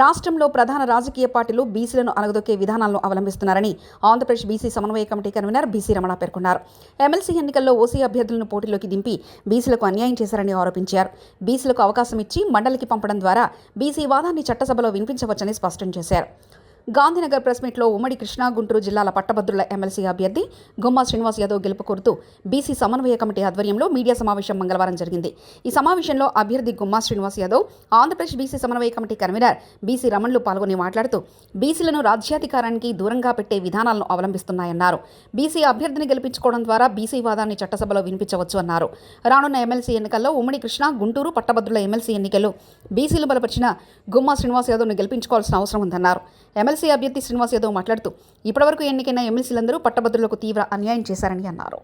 రాష్ట్రంలో ప్రధాన రాజకీయ పార్టీలు బీసీలను అలగదొక్కే విధానాలను అవలంబిస్తున్నారని ఆంధ్రప్రదేశ్ బీసీ సమన్వయ కమిటీ కన్వీనర్ బీసీ రమణ పేర్కొన్నారు. ఎమ్మెల్సీ ఎన్నికల్లో ఓసీ అభ్యర్థులను పోటీలోకి దింపి బీసీలకు అన్యాయం చేశారని ఆరోపించారు. బీసీలకు అవకాశం ఇచ్చి మండలికి పంపడం ద్వారా బీసీ వాదాన్ని చట్టసభలో వినిపించవచ్చని స్పష్టం చేశారు. గాంధీనగర్ ప్రెస్ మీట్లో ఉమ్మడి కృష్ణా గుంటూరు జిల్లాల పట్టభద్రుల ఎమ్మెల్సీ అభ్యర్థి గుమ్మా శ్రీనివాస్ యాదవ్ గెలుపు కోరుతూ బీసీ సమన్వయ కమిటీ ఆధ్వర్యంలో మీడియా సమావేశం మంగళవారం జరిగింది. ఈ సమావేశంలో అభ్యర్థి గుమ్మా శ్రీనివాస్ యాదవ్ ఆంధ్రప్రదేశ్ బీసీ సమన్వయ కమిటీ కన్వీనర్ బీసీ రమణులు పాల్గొని మాట్లాడుతూ బీసీలను రాజ్యాధికారానికి దూరంగా పెట్టే విధానాలను అవలంబిస్తున్నాయన్నారు. బీసీ అభ్యర్థిని గెలిపించుకోవడం ద్వారా బీసీ వాదాన్ని చట్టసభలో వినిపించవచ్చు అన్నారు. రానున్న ఎమ్మెల్సీ ఎన్నికల్లో ఉమ్మడి కృష్ణా గుంటూరు పట్టభద్రుల ఎమ్మెల్సీ ఎన్నికల్లో బీసీలు బలపరిచిన గుమ్మా శ్రీనివాస్ యాదవ్ను గెలిపించుకోవాల్సిన అవసరం ఉందన్నారు. ఎమ్మెల్సీ అభ్యర్థి శ్రీనివాస్ యాదవ్ మాట్లాడుతూ ఇప్పటివరకు ఎన్నికైన ఎమ్మెల్సీలందరూ పట్టభద్రులకు తీవ్ర అన్యాయం చేశారని అన్నారు.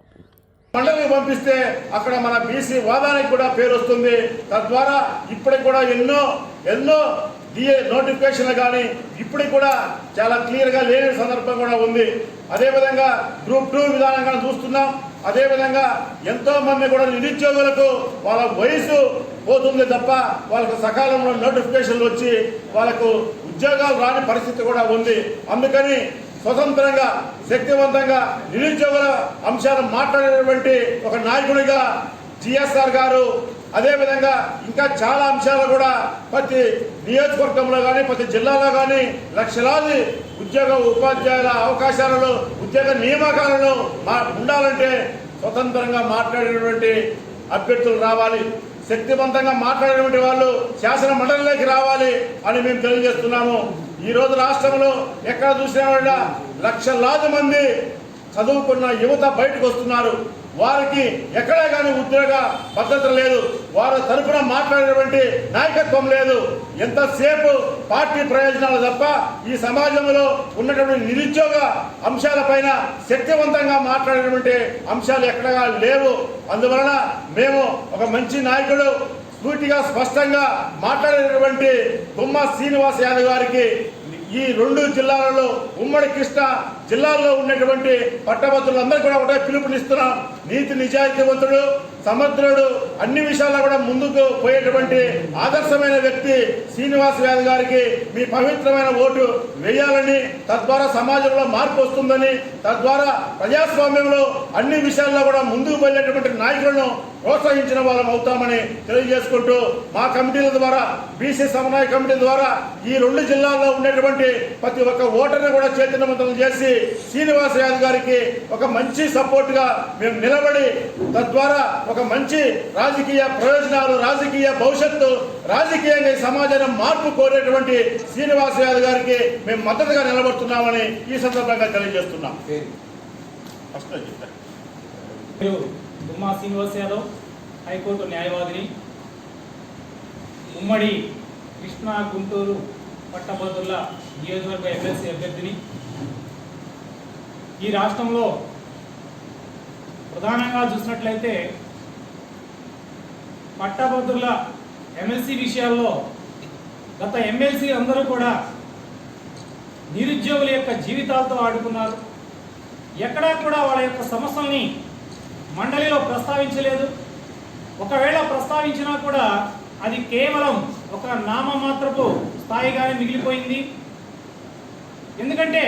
మండలికి పంపిస్తే అక్కడ మన బీసీ వాదానికి కూడా పేరు వస్తుంది. తద్వారా ఇప్పటికి కూడా ఎన్నో ఎన్నో డిఏ నోటిఫికేషన్లు కానీ ఇప్పటికి కూడా చాలా క్లియర్గా లేని సందర్భం కూడా ఉంది. అదేవిధంగా గ్రూప్ టూ విధానంగా చూస్తున్నాం. అదేవిధంగా ఎంతో మంది కూడా నిరుద్యోగులకు వాళ్ళ వయసు పోతుంది తప్ప వాళ్ళకు సకాలంలో నోటిఫికేషన్లు వచ్చి వాళ్ళకు ఉద్యోగాలు రాని పరిస్థితి కూడా ఉంది. అందుకని స్వతంత్రంగా శక్తివంతంగా నిరుద్యోగుల అంశాలు మాట్లాడేటువంటి ఒక నాయకుడిగా జిఎస్ఆర్ గారు అదేవిధంగా ఇంకా చాలా అంశాలు కూడా ప్రతి నియోజకవర్గంలో కానీ ప్రతి జిల్లాలో కానీ లక్షలాది ఉద్యోగ ఉపాధ్యాయుల అవకాశాలను ఉద్యోగ నియామకాలను మా ఉండాలంటే స్వతంత్రంగా మాట్లాడేటువంటి అభ్యర్థులు రావాలి. శక్తివంతంగా మాట్లాడేటువంటి వాళ్ళు శాసన మండలిలోకి రావాలి అని మేము తెలియజేస్తున్నాము. ఈ రోజు రాష్ట్రంలో ఎక్కడ చూసినా వాళ్ళ లక్షలాది మంది చదువుకున్న యువత బయటకు వస్తున్నారు. వారికి ఎక్కడా కానీ ఉద్యోగ భద్రత లేదు. వారి తరఫున మాట్లాడేటువంటి నాయకత్వం లేదు. ఎంతసేపు పార్టీ ప్రయోజనాలు తప్ప ఈ సమాజంలో ఉన్నటువంటి నిరుద్యోగ అంశాలపైన శక్తివంతంగా మాట్లాడేటువంటి అంశాలు ఎక్కడగా లేవు. అందువలన మేము ఒక మంచి నాయకుడు స్ఫూర్తిగా స్పష్టంగా మాట్లాడేటువంటి గుమ్మ శ్రీనివాస్ యాదవ్ గారికి ఈ రెండు జిల్లాలలో ఉమ్మడి కృష్ణ జిల్లాలో ఉన్నటువంటి పట్టభద్రులందరూ కూడా ఒకటే పిలుపునిస్తున్నాం. నీతి నిజాయితీవంతుడు సమర్థుడు అన్ని విషయాల్లో కూడా ముందుకు పోయేటువంటి ఆదర్శమైన వ్యక్తి శ్రీనివాస్ యాదవ్ గారికి మీ పవిత్రమైన ఓటు వేయాలని తద్వారా సమాజంలో మార్పు వస్తుందని తద్వారా ప్రజాస్వామ్యంలో అన్ని విషయాల్లో కూడా ముందుకు వెళ్ళేటువంటి నాయకులను ప్రోత్సహించిన వాళ్ళం అవుతామని తెలియజేసుకుంటూ మా కమిటీల ద్వారా బీసీ సమన్వయ కమిటీ ద్వారా ఈ రెండు జిల్లాల్లో ఉండేటువంటి ప్రతి ఒక్క ఓటర్ని కూడా చైతన్యవంతం చేసి శ్రీనివాస్ యాదవ్ గారికి ఒక మంచి సపోర్ట్గా మేము నిలబడి తద్వారా ఒక మంచి రాజకీయ ప్రయోజనాలు రాజకీయ భవిష్యత్తు రాజకీయంగా ఈ సమాజాన్ని మార్పు కోరేటువంటి శ్రీనివాస యాదవ్ గారికి మేము మద్దతుగా నిలబడుతున్నామని ఈ సందర్భంగా తెలియజేస్తున్నాం. ఫస్ట్ అది చెప్తాను. శ్రీనివాస్ యాదవ్ హైకోర్టు న్యాయవాదిని. ఉమ్మడి కృష్ణా గుంటూరు పట్టభద్రుల నియోజకవర్గ ఎమ్మెల్సీ అభ్యర్థిని. ఈ రాష్ట్రంలో ప్రధానంగా చూసినట్లయితే పట్టభద్రుల ఎమ్మెల్సీ విషయాల్లో గత ఎమ్మెల్సీ అందరూ కూడా నిరుద్యోగుల యొక్క జీవితాలతో ఆడుకున్నారు. ఎక్కడా కూడా వాళ్ళ యొక్క సమస్యల్ని మండలిలో ప్రస్తావించలేదు. ఒకవేళ ప్రస్తావించినా కూడా అది కేవలం ఒక నామమాత్రపు స్థాయిగానే మిగిలిపోయింది. ఎందుకంటే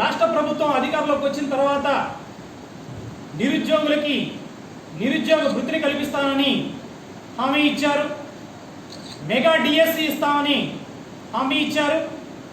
రాష్ట్ర ప్రభుత్వం అధికారంలోకి వచ్చిన తర్వాత నిరుద్యోగులకి నిరుద్యోగ వృత్తిని కల్పిస్తానని హామీ ఇచ్చారు. మెగా డిఎస్సి ఇస్తామని హామీ ఇచ్చారు.